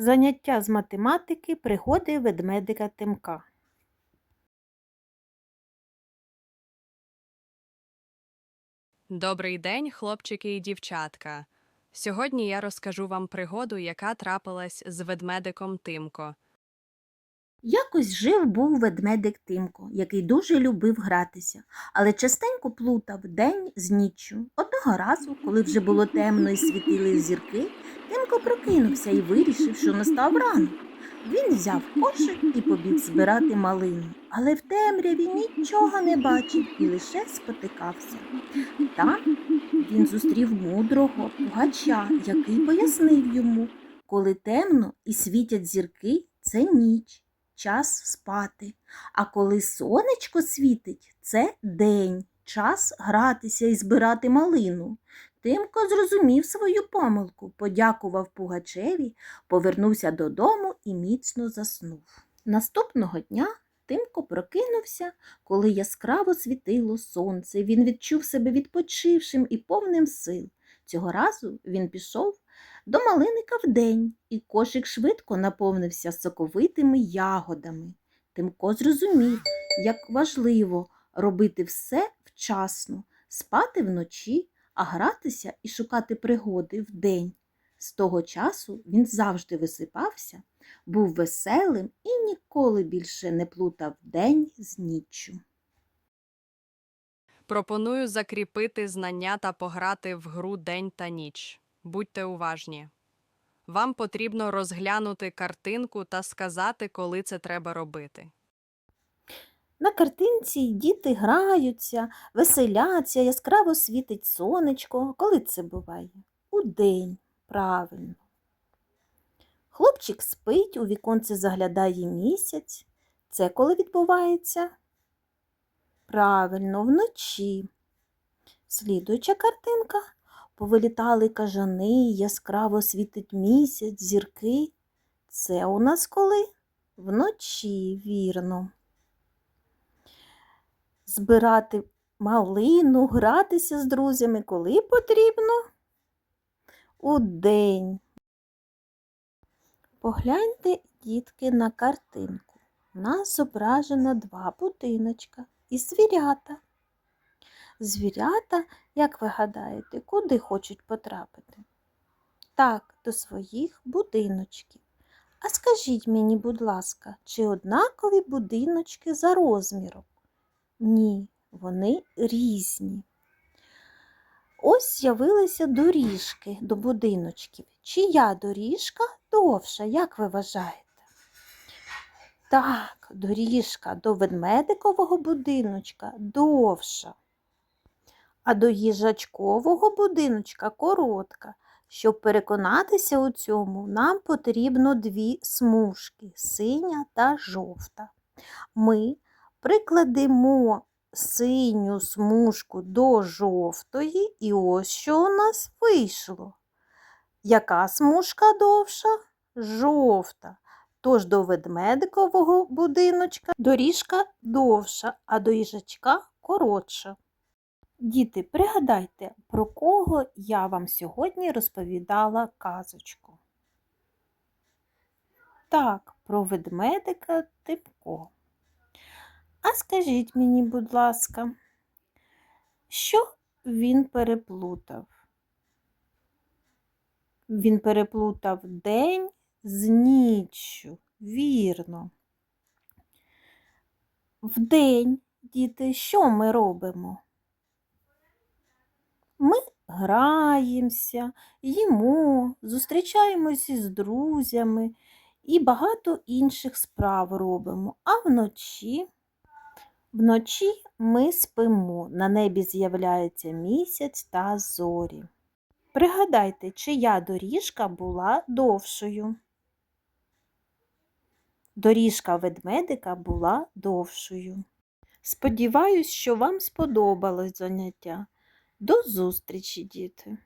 Заняття з математики пригоди ведмедика Тимка. Добрий день, хлопчики і дівчатка. Сьогодні я розкажу вам пригоду, яка трапилась з ведмедиком Тимко. Якось жив був ведмедик Тимко, який дуже любив гратися, але частенько плутав день з ніччю. Одного разу, коли вже було темно і світили зірки, Тимко прокинувся і вирішив, що настав ранок. Він взяв кошик і побіг збирати малину, але в темряві нічого не бачив і лише спотикався. Там він зустрів мудрого пугача, який пояснив йому, коли темно і світять зірки, це ніч, час спати. А коли сонечко світить, це день, час гратися і збирати малину. Тимко зрозумів свою помилку, подякував пугачеві, повернувся додому і міцно заснув. Наступного дня Тимко прокинувся, коли яскраво світило сонце. Він відчув себе відпочившим і повним сил. Цього разу він пішов до малиника вдень, і кошик швидко наповнився соковитими ягодами. Тимко зрозумів, як важливо робити все вчасно, спати вночі, а гратися і шукати пригоди вдень. З того часу він завжди висипався, був веселим і ніколи більше не плутав день з ніччю. Пропоную закріпити знання та пограти в гру День та ніч. Будьте уважні. Вам потрібно розглянути картинку та сказати, коли це треба робити. На картинці діти граються, веселяться, яскраво світить сонечко. Коли це буває? Удень, правильно. Хлопчик спить, у віконце заглядає місяць. Це коли відбувається? Правильно, вночі. Слідуюча картинка. Повилітали кажани, яскраво світить місяць, зірки. Це у нас коли? Вночі, вірно збирати малину, гратися з друзями, коли потрібно? У день. Погляньте, дітки, на картинку. У нас зображено два будиночка і звірята. Звірята, як ви гадаєте, куди хочуть потрапити? Так, до своїх будиночків. А скажіть мені, будь ласка, чи однакові будиночки за розміром? Ні, вони різні. Ось з'явилися доріжки до будиночків. Чия доріжка довша, як ви вважаєте? Так, доріжка до ведмедикового будиночка довша, а до їжачкового будиночка коротка. Щоб переконатися у цьому, нам потрібно дві смужки синя та жовта. Ми прикладемо синю смужку до жовтої, і ось що у нас вийшло. Яка смужка довша? Жовта. Тож до ведмедикового будиночка доріжка довша, а до їжачка коротша. Діти, пригадайте, про кого я вам сьогодні розповідала казочку. Так, про ведмедика Типко. А скажіть мені, будь ласка, що він переплутав? Він переплутав день з ніччю, вірно. Вдень, діти, що ми робимо? Ми граємося, їмо, зустрічаємося з друзями і багато інших справ робимо. А вночі Вночі ми спимо, на небі з'являється місяць та зорі. Пригадайте, чия доріжка була довшою. Доріжка ведмедика була довшою. Сподіваюсь, що вам сподобалось заняття. До зустрічі, діти!